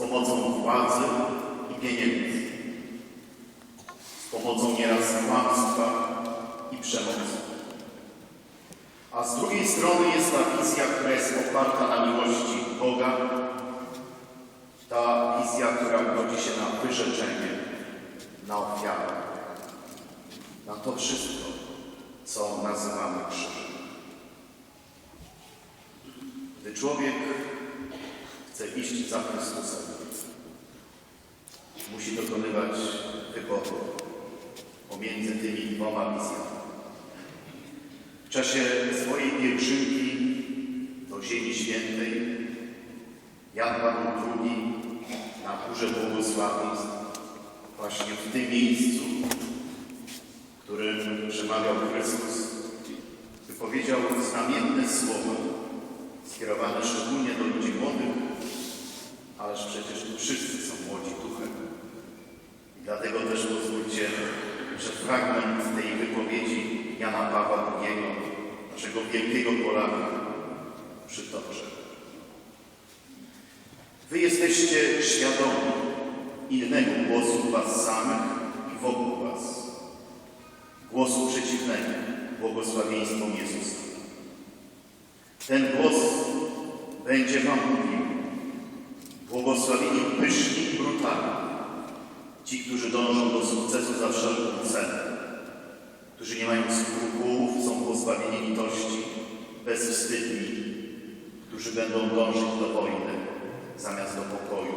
pomocą władzy i pieniędzy, z pomocą nieraz kłamstwa i przemocy. A z drugiej strony jest ta wizja, która jest oparta na miłości Boga, ta wizja, która godzi się na wyrzeczenie, na ofiarę, na to wszystko, co nazywamy krzyżem. Gdy człowiek chce iść za Chrystusem, musi dokonywać wyboru pomiędzy tymi dwoma wizjami. W czasie swojej pielgrzymki do Ziemi Świętej Jan Paweł II na Górze Błogosławieństw właśnie w tym miejscu, w którym przemawiał Chrystus, wypowiedział znamienne słowa skierowane szczególnie ależ przecież wszyscy są młodzi duchem. I dlatego też pozwólcie, że fragment tej wypowiedzi Jana Pawła II, naszego wielkiego Polaka, przytoczę. Wy jesteście świadomi innego głosu was samych i wokół was. Głosu przeciwnego, błogosławieństwom Jezusa. Ten głos będzie wam mówił, błogosławieni pyszni i brutalni, ci, którzy dążą do sukcesu za wszelką cenę, którzy nie mają skrupułów, są pozbawieni litości, bezwstydni, którzy będą dążyć do wojny zamiast do pokoju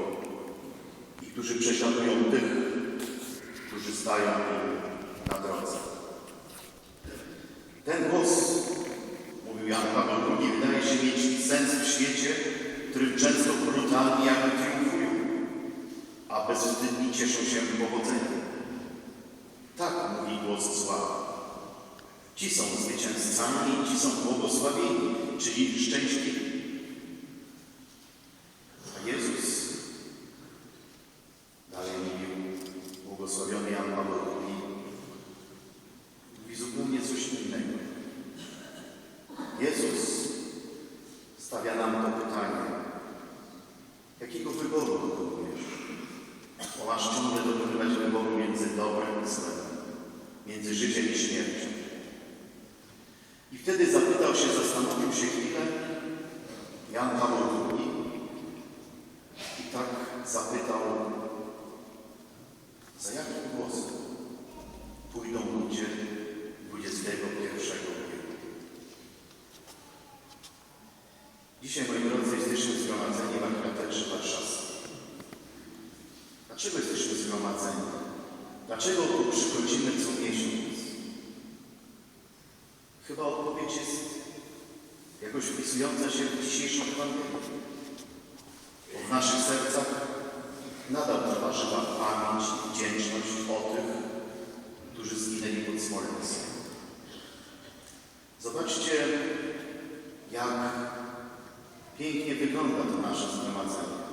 i którzy prześladują tych, którzy stają na drodze. Ten głos, mówił Jan Paweł II, wydaje się mieć sens w świecie, w którym często brutalni jakby a bezwstydni cieszą się powodzeniem. Tak mówi głos zła. Ci są zwycięzcami, ci są błogosławieni, czyli szczęśliwi. A Jezus dalej mówił, błogosławiony Jan Paweł II, mówi zupełnie coś innego. Jezus stawia nam to pytanie, jakiego wyboru dokonujesz? Bo masz ciągle między dobrem i złem, między życiem i śmiercią. I wtedy zapytał się, zastanowił się chwilę Jan Paweł II i tak zapytał, za jakim głosem pójdą ludzie XXI wieku. Dzisiaj, moi drodzy, jesteśmy zgromadzeni na katedrze warszawskiej. Dlaczego jesteśmy zgromadzeni? Dlaczego tu przychodzimy co miesiąc? Chyba odpowiedź jest jakoś wpisująca się w dzisiejszą Ewangelię. Bo w naszych sercach nadal żywa pamięć i wdzięczność o tych, którzy zginęli pod Smoleńskiem. Zobaczcie, jak pięknie wygląda to nasze zgromadzenie.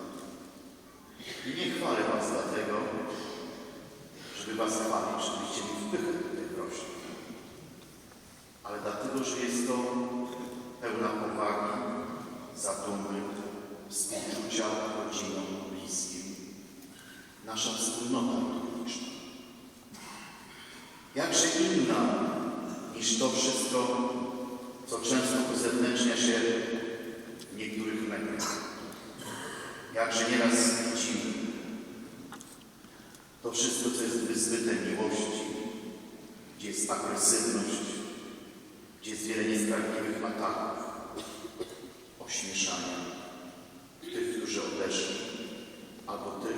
I nie chwalę Was dlatego, żeby Was chwalić, żebyście mi wpychę tutaj rośnie ale dlatego, że jest to pełna powagi, zadumy, współczucia rodzinom, bliskim. Nasza wspólnota liturgiczna. Jakże inna niż to wszystko, co często uzewnętrznia się w niektórych mediach. Jakże nieraz widzimy to wszystko, co jest wyzbyte miłości, gdzie jest agresywność, gdzie jest wiele niesprawiedliwych ataków, ośmieszania tych, którzy odeszli, albo tych,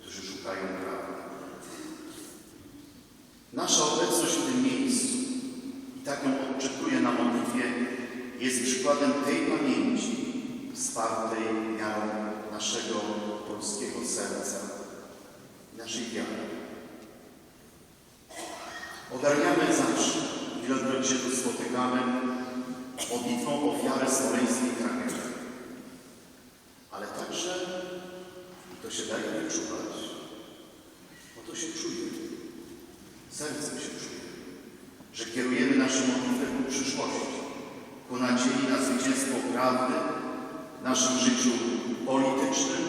którzy szukają prawdy. Nasza obecność w tym miejscu i tak ją odczytuję na modlitwie jest przykładem tej pamięci wspartej miarą naszego polskiego serca naszej wiary. Ogarniamy zawsze, ilekroć się tu spotykamy, modlitwą ofiary smoleńskiej tragedii. Ale także, i to się daje wyczuwać, bo to się czuje, sercem się czuje, że kierujemy naszą modlitwę ku przyszłości, ku nadziei na zwycięstwo prawdy w naszym życiu politycznym,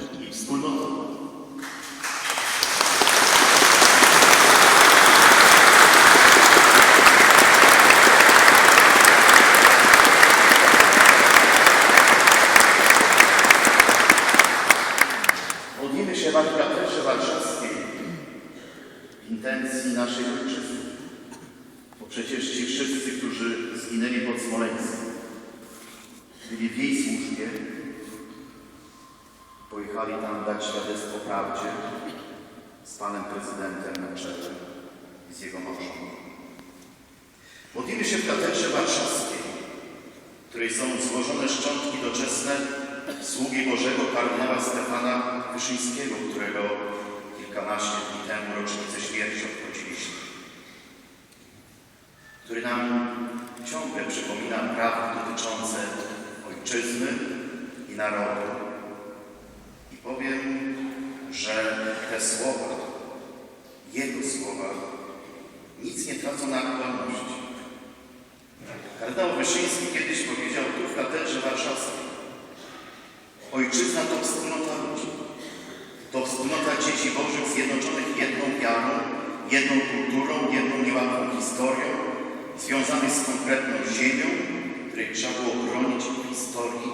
Wigilię. Pojechali tam dać świadectwo prawdzie z panem prezydentem na czele i z jego małżonką. Modlimy się w katedrze warszawskiej, w której są złożone szczątki doczesne sługi Bożego kardynała Stefana Wyszyńskiego, którego kilkanaście dni temu rocznicę śmierci obchodziliśmy. Który nam ciągle przypomina prawdy dotyczące ojczyzny i narodu. I powiem, że te słowa, jego słowa, nic nie tracą na aktualności. Kardynał Wyszyński kiedyś powiedział tu w katedrze warszawskiej Ojczyzna to wspólnota ludzi. To wspólnota dzieci Bożych zjednoczonych jedną wiarą, jedną kulturą, jedną niełatwą historią, związanych z konkretną ziemią, której trzeba było bronić w historii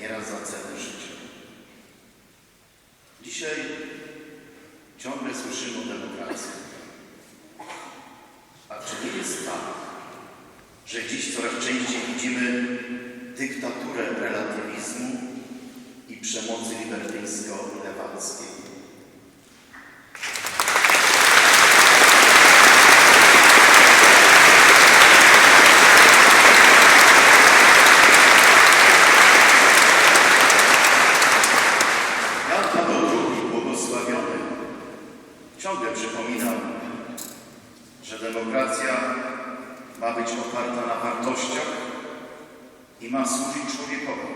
nieraz za cenę życia. Dzisiaj ciągle słyszymy o demokracji. A czy nie jest tak, że dziś coraz częściej widzimy dyktaturę relatywizmu i przemocy libertyńsko-lewackiej? Jan Paweł II, błogosławiony, ciągle przypominał, że demokracja ma być oparta na wartościach i ma służyć człowiekowi.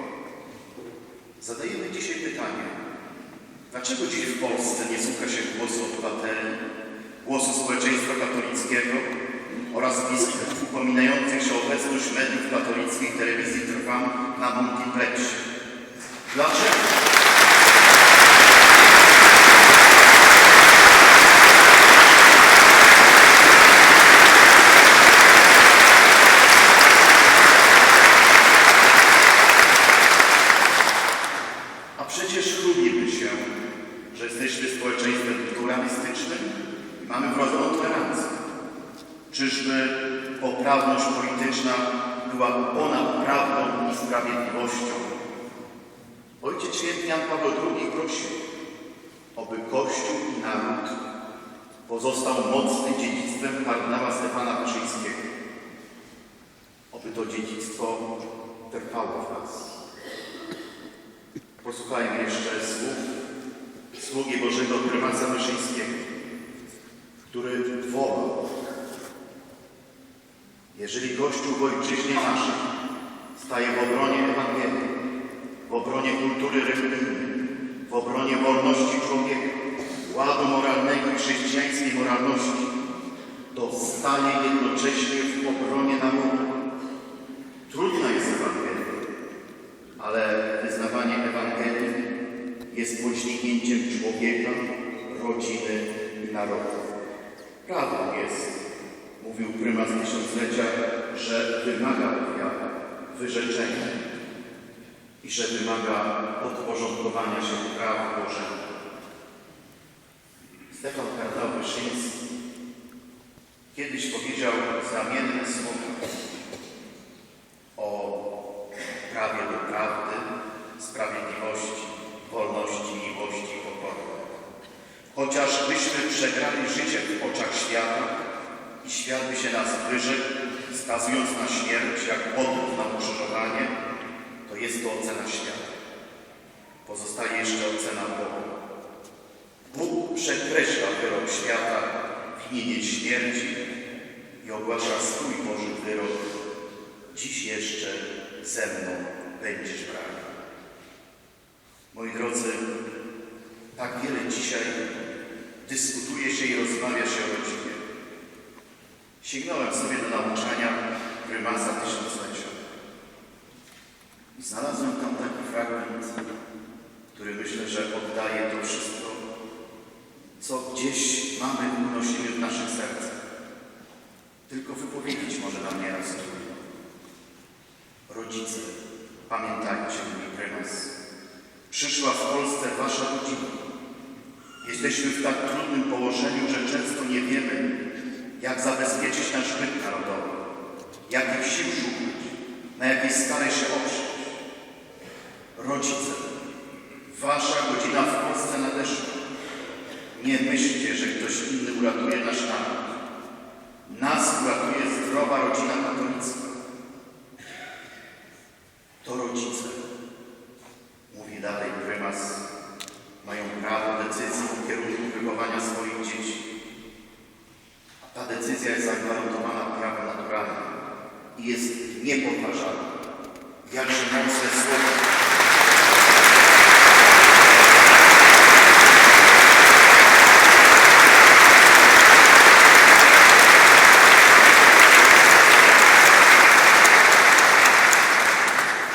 Zadajemy dzisiaj pytanie, dlaczego dziś w Polsce nie słucha się głosu obywateli, głosu społeczeństwa katolickiego oraz biskupów upominających się o obecność mediów katolickiej telewizji Trwam na multiplexie? Dlaczego? A przecież chwalimy się, że jesteśmy społeczeństwem pluralistycznym i mamy wrodzoną tolerancję. Czyżby poprawność polityczna była ponad prawdą i sprawiedliwością? Ojciec Święty Jan Paweł II prosił, aby Kościół i naród pozostał mocny dziedzictwem kardynała Stefana Wyszyńskiego. Oby to dziedzictwo trwało w nas. Posłuchajmy jeszcze słów sługi Bożego Prymasa Wyszyńskiego, który wołał, jeżeli Kościół w ojczyźnie naszej staje w obronie Ewangelii, w obronie kultury religijnej, w obronie wolności człowieka, ładu moralnego i chrześcijańskiej moralności, to staje jednocześnie w obronie narodu. Trudna jest Ewangelia, ale wyznawanie Ewangelii jest poświęciem człowieka, rodziny i narodu. Prawdą jest, mówił prymas tysiąclecia, że wymaga ofiary, wyrzeczenia i że wymaga podporządkowania się prawu Bożemu. Stefan Kardynał Wyszyński kiedyś powiedział znamienne słowa o prawie do prawdy, sprawiedliwości, wolności, miłości i pokory. Chociaż byśmy przegrali życie w oczach świata i świat by się nas wyrzekł, skazując na śmierć jak podróż na ukrzyżowanie, to jest to ocena świata. Pozostaje jeszcze ocena Boga. Bóg przekreśla wyrok świata w imię śmierci i ogłasza swój Boży wyrok. Dziś jeszcze ze mną będziesz brał. Moi drodzy, tak wiele dzisiaj dyskutuje się i rozmawia się o rodzinie. Sięgnąłem sobie do nauczania prymasa tysiąclecia i znalazłem tam taki fragment, który myślę, że oddaje to wszystko, co gdzieś mamy unosimy w naszych sercach. Tylko wypowiedzieć może nam nieraz trudno. Rodzice, pamiętajcie, mówi prymas, przyszła w Polsce wasza rodzina. Jesteśmy w tak trudnym położeniu, że często nie wiemy, jak zabezpieczyć nasz byt narodowy, jakich sił szukać, na jakiej skale się oprzeć. Rodzice, wasza godzina w Polsce nadeszła. Nie myślcie, że ktoś inny uratuje nasz naród. Nas uratuje zdrowa rodzina katolicka. To rodzice, mówi dalej prymas, mają prawo decyzji w kierunku wychowania swoich dzieci. A ta decyzja jest zagwarantowana prawem naturalnym i jest niepodważalna. Jakże mocne słowo.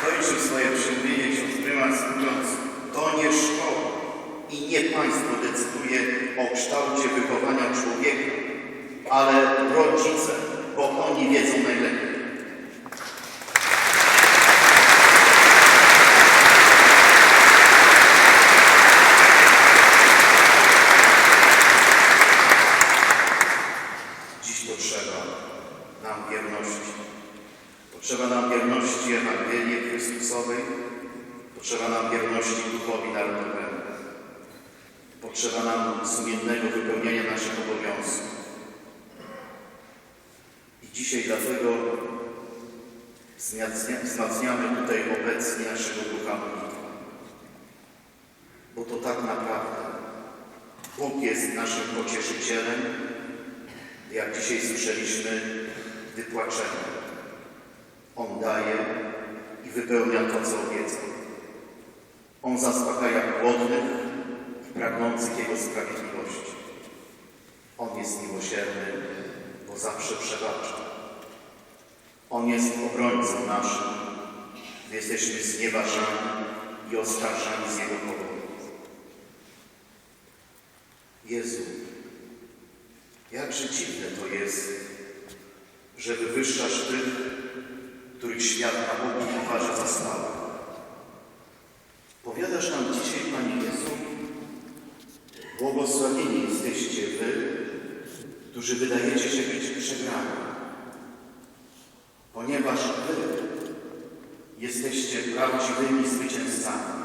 Kończył swoje przemówienie ksiądz prymas mówiąc, to nie szkoła i nie państwo decyduje o kształcie wychowania człowieka, ale rodzice, bo oni wiedzą najlepiej. Dziś potrzeba nam wierności. Potrzeba nam wierności Ewangelii Chrystusowej. Potrzeba nam wierności duchowi narodowemu. Potrzeba nam sumiennego wypełniania naszych obowiązków. I dzisiaj dlatego wzmacnia- wzmacniamy tutaj obecnie naszego ducha modlitwy. Bo to tak naprawdę Bóg jest naszym pocieszycielem, jak dzisiaj słyszeliśmy, gdy płaczemy. On daje i wypełnia to, co obiecał. On zaspokaja głodnych i pragnących Jego sprawiedliwości. On jest miłosierny, bo zawsze przebacza. On jest obrońcą naszym, gdy jesteśmy znieważani i oskarżani z Jego powodu. Jezu, jakże dziwne to jest, że wywyższasz tych, których świat na Bogu uważa za słabych. Powiadasz nam dzisiaj, Panie Jezu, błogosławieni jesteście Wy, którzy wydajecie się być przegrani, ponieważ Wy jesteście prawdziwymi zwycięzcami.